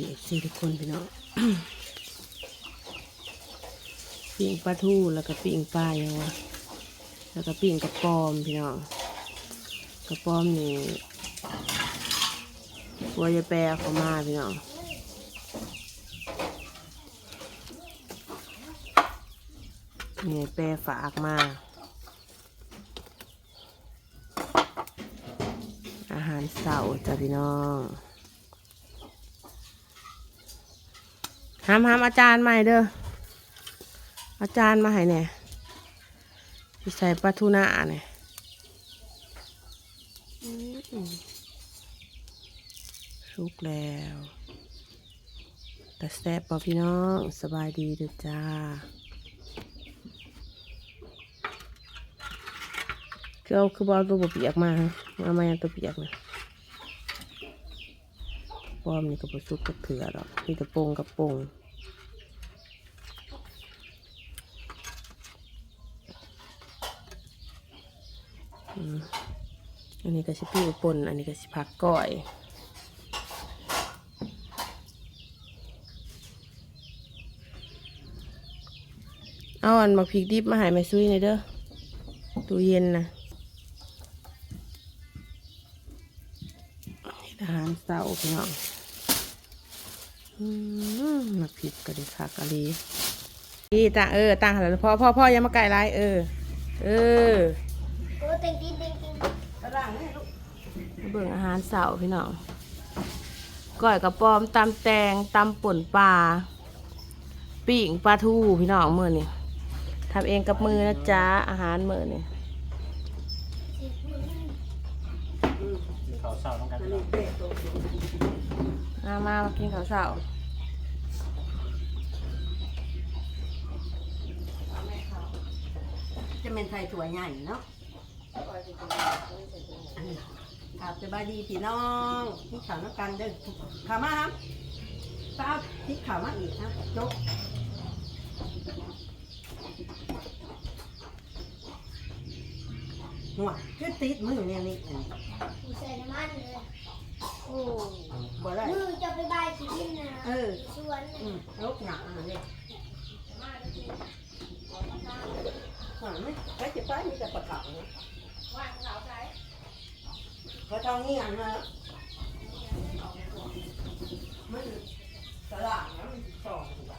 พี่น้องสบายดีเอฟซีทุกคนพี่น้องปิ่งปลาทูแล้วก็ปิ่งปลาอย่างวะแล้วก็ปิ่งกระปอมพี่น้องกระปอมนี่วัวยาแปรเขามาพี่น้องนี่แปรฝากมาอาหารเสาร์จ้ะพี่น้อง หามหามอาจารย์ใหม่เด้ออาจารย์มาให้เนี่ยใส่ปลาทูน่าเนี่ยสุกแล้วแต่แซ่บป่ะพี่น้องสบายดีเด้อจ้าคือเอาคือบเอาตัวบเปียกมาเอามาย่ตัวเปียกนะ ปอมนี่ก็บสุกกับเถื่อหรอกมีแต่โปงกับโปงอันนี้ก็สิพี่อุปนอันนี้ก็สิผักก้อยเอาอันมาพริกดิบมาหายมาซุยในเด้อตู้เย็นนะอาหารเสาร์พี่น้อง มมาพริกก็ดีคักกะลีนี่ตาเออตาหันแล้วพ่อพ่อพ่ออยังมาไก่ไรเออ เออโอ้เต็งตีนเต็งตีนมาเบิ่งอาหารเสาร์พี่น้องก้อยกระป๋อมตำแตงตำป่นปลาปิ่งปลาทูพี่น้องมือนี่ทำเองกับมือนะจ๊ะอาหารมือนี่เขาเศร้าต้องการพี่น้องมามามากินข้าวเสาร์ จะเป็นไทยถั่วใหญ่เนาะครับสบายดีพี่น้องที่ข่าวนักการเดินข่าวมาครับป้าที่ข่าวมาอีกนะจบหัวคือติดมือเนี่ยนี่อันนี้กูใส่น้ำมันเลยโอ้บ่ได้มือจะไปบายขี้ดินนะเออสวนอืมลกหนักอันนี้ หวังไหมไปจะไปมีแต่ปลาเก๋าเนี่ยพอทองนี่อันนะมันตลาดนะมันสองถูกป่ะ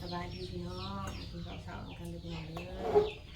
สบายดี พี่น้องกินข้าวเสาร์กันเลยพี่น้องเด้อ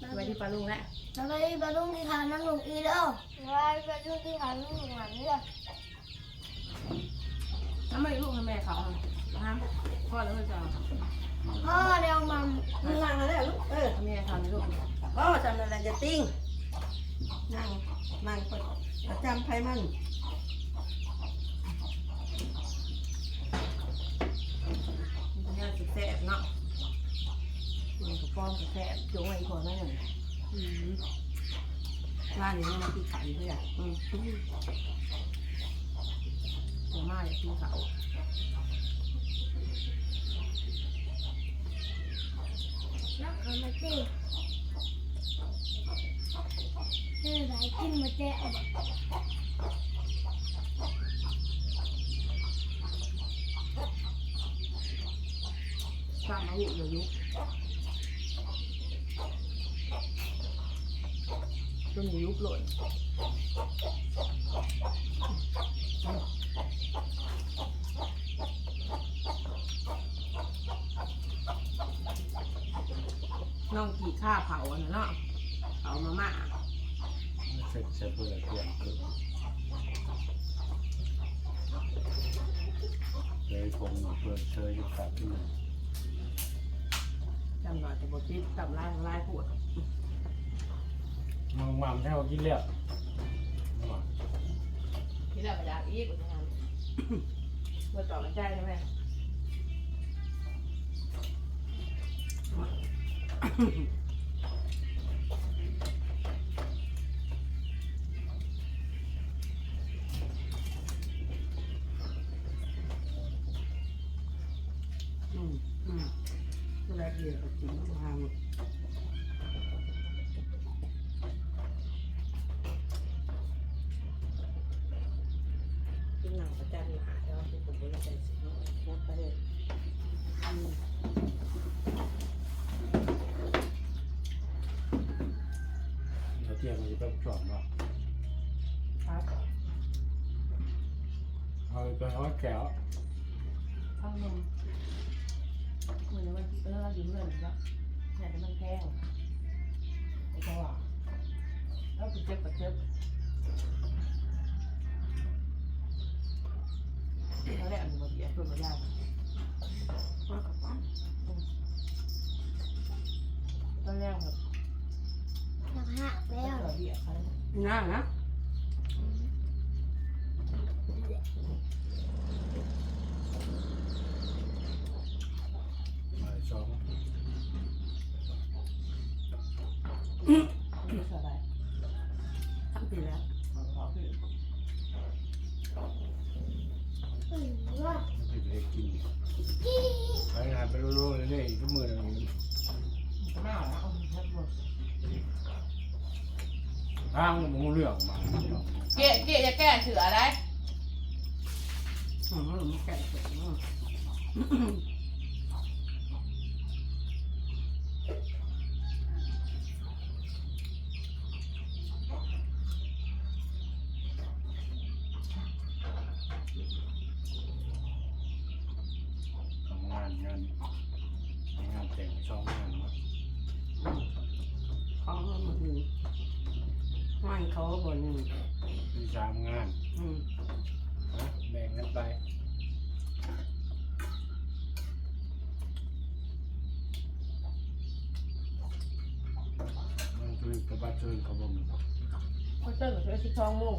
สบายดีปลาลุงแล้วแล้วไปบรรลุที่ขาน้ำหลงอีแล้วไปบรรลุที่ขาน้ำหลงหันเลยน้ำไม่ลูกให้แม่เขาอะน้ำพ่อแล้วจะพ่อเร็วมันมันนั่งอะไรลูก เออแม่ทำให้ลูกพ่อจำอะไรจะติ้งนั่งนั่งคนประจำไพมัน มันจะสุดแซ่บเนาะมันกับป้อมกับแซ่บจุ๋งไอ้คนนั่นน่ะอืมร้านนี้มันมีขันด้วยอะอืมตัวมาอยากกินเขานักขามาเจ๊เออไหลกินมาเจ๊ สร้างมาอยู่อยู่ยุจนยุบหล่นน้องกี่ข้าเผาอะนะเนาะเผามาม่าเสร็จเสร็จเบื่อเปลี่ยนคือเลยคงเปลือเชยอยู่กับที่หนึ่งำหน่อยแต่บทิจำล่ายลายปวดมังมัมแท้ว่ากินแล้วเห็นนี่แหละไปด่าอีกกูจะทำเมื่อต่อกันใจใช่ไหมอืมอืม เวลาเดียวก็กินทางกินหนังประจันหนาแต่ว่าเป็นคนไม่ได้ใจสิเนาะนับไปเลยเราเที่ยงมันจะไปจอดเนาะครับเอาไปเอาแก้วข้างนมเห มือนมันเอออยู่เพื่อนแล้วแต่มันแพงไอ้ตัวแล้วกูเจ็บกับเจ็บตอนแรกมันมาเบียดเพื่อนมาได้ว่ากับปั้นตอนแรกแบบอยากหักแล้วเบียดเขาง่ายนะ มาสอง ไม่สบาย ไปีแล้วไม่ได้กินไปงานไปรู้ๆเลยๆอีกทุกมือนึงหน้าแล้วเอาแค่หมดทางมงเรื่องมาเจ๊เจ๊จะแก้เสืออะไร อืมมันแก่เสร็จแล้ว ทำงานงานงานแต่งช่องงานมา เขาก็มาดูง่ายเขาก็ บ่นหนึ่งที่สามงานอืมนะแบ่งกันไปมันคือกระบะเชิญเขาบ่มีเขาเจอกับเสือสิบสองโมง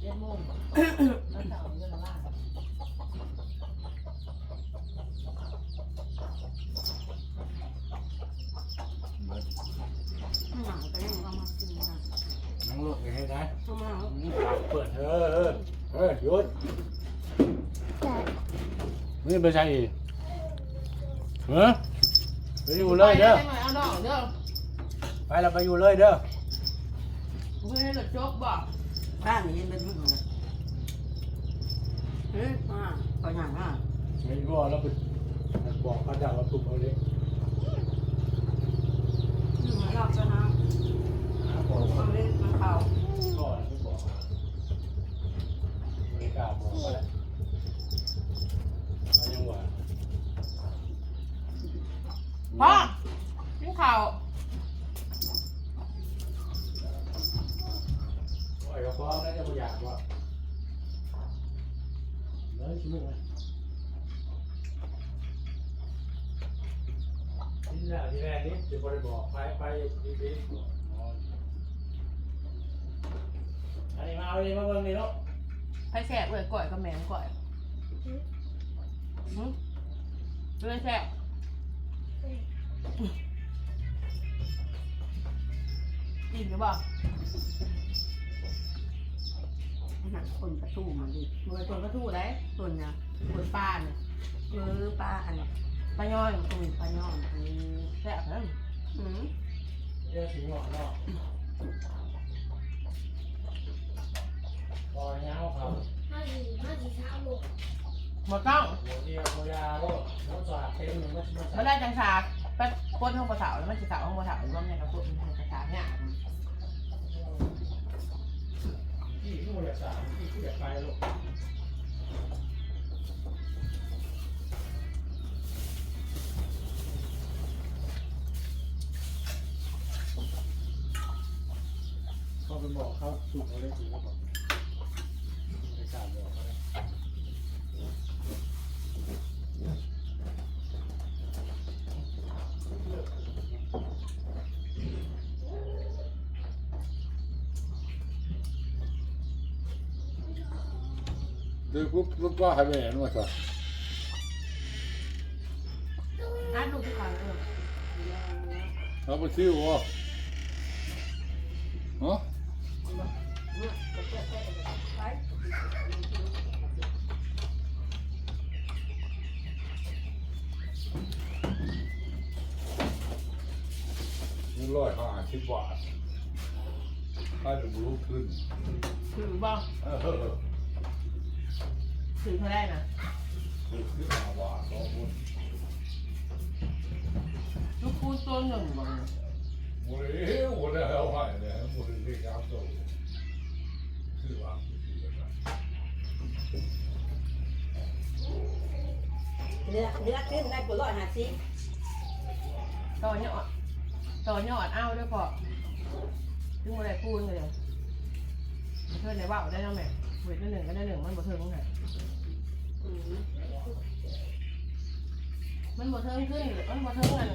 เจ็ดโมงแล้วเสาร์จะมาล่าเบิด ข้างหลังก็ยังเอามากินนะ นั่ง รถไปให้ได้เข้ามาเอาอืมเปิดเออเออเออหยุดแต่นี่ไปใช่อีกเฮ้ยไปอยู่เลยเด้อ ไปเอาดอกเด้อไปเราไปอยู่เลยเด้อ เพื่อให้รถจกบอกบ้านนี้เป็นมันเลยเฮ้ยมาก็อย่างอะไม่รู้เราไปบอกเขาดังเราถูกเอาเลยหนึ่งรอบก็นะบอกเอาเล่นมันเข่า ก่อนไม่บอกไม่กล้าบอกก็ได้เอายังหวะพ่อกินข้าวโอ้กระเพาะน่าจะไม่อยากว่ะเลยชิมไหมที่แรกที่แรกนี่จะบริบอกไปไปดีๆอันนี้มา เอาอันนี้มาเบิ่งนี่เนาะไปแสบเลยก่อยกับแมงก่อยหืมเลยแสบกินหรือเปล่าอาหารคนประตูมันดิเมื่อคนก็ทู่ได้ส่วนนะคนป้าเนี่ยเออป้าอันนี้ป้าย่อยตุยปลาย่อนอืมแสบนะอืม เรียกถึงหงอนเนาะรอยเงาครับ ห้าสี่ห้าสี่สามหก หมดต้อง หัวเดียวหัวยาโลดหัวสาดเต็มห นึ่งมันมันไม่ได้จังสากไปป้นห้องปลาสาวแล้วมันจะสาวห้องปลาสาวร่วมเนี่ยกับป้นห้องปลาเสาเนี่ยเขาไปบอกเขาถูกเขาเลยถูกเขาบอกไม่กล้าบอกเขาเลย เเดี๋ยวปุ๊บปุ๊บก็ให้แม่นมาซะนัดลูกที่ขาเออเอาไปซื้อวะฮะเงินร้อยห้าสิบบาทให้ดูรู้ขึ้น ถือบ้าง เออ ถือเขาได้นะถือขึ้นมาบาทสองคนลูกคูณตัวหนึ่งบ้างหมดเลยหมดแล้วเอาให้เลยหมดเลยครับตัวคือว่าคือแบบนั้นเนื้อเนื้อขึ้นได้กว่าร้อยห้าสิบต่อยอดต่อยอดเอาด้วยพอถึงอะไรคูณเลยเพื่อนในว่าวได้แล้วแม่เวทได้หนึ่งก็ได้หนึ่งมันบ่เทิงตรงไหน มันบ่เทิงขึ้นหรือมันบ่เทิงอัน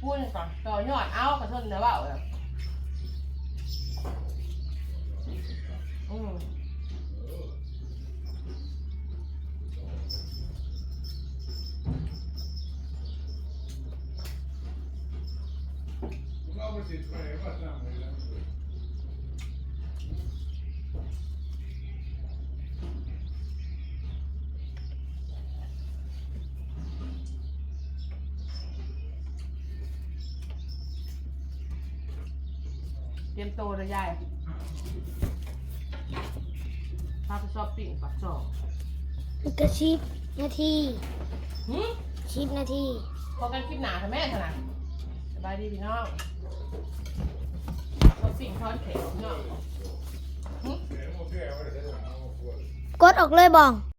คูณก่อนต่อยอดเอากระเทิงในว่าวเลยอืมเอาไปสิไปว่านเลยนะ เต รียมโตเลยยายพาไปชอบปิ่งปักจอกมันก็ชิปนาทีหืมชิปนาทีพอกันคลิปหนาค่ะแม่เถอะนะสบายดีพี่น้องชอบปิ่งทอดแขวพี่น้องแกโอเคเอาไปเถอะเอาไปกดออกเลยบอง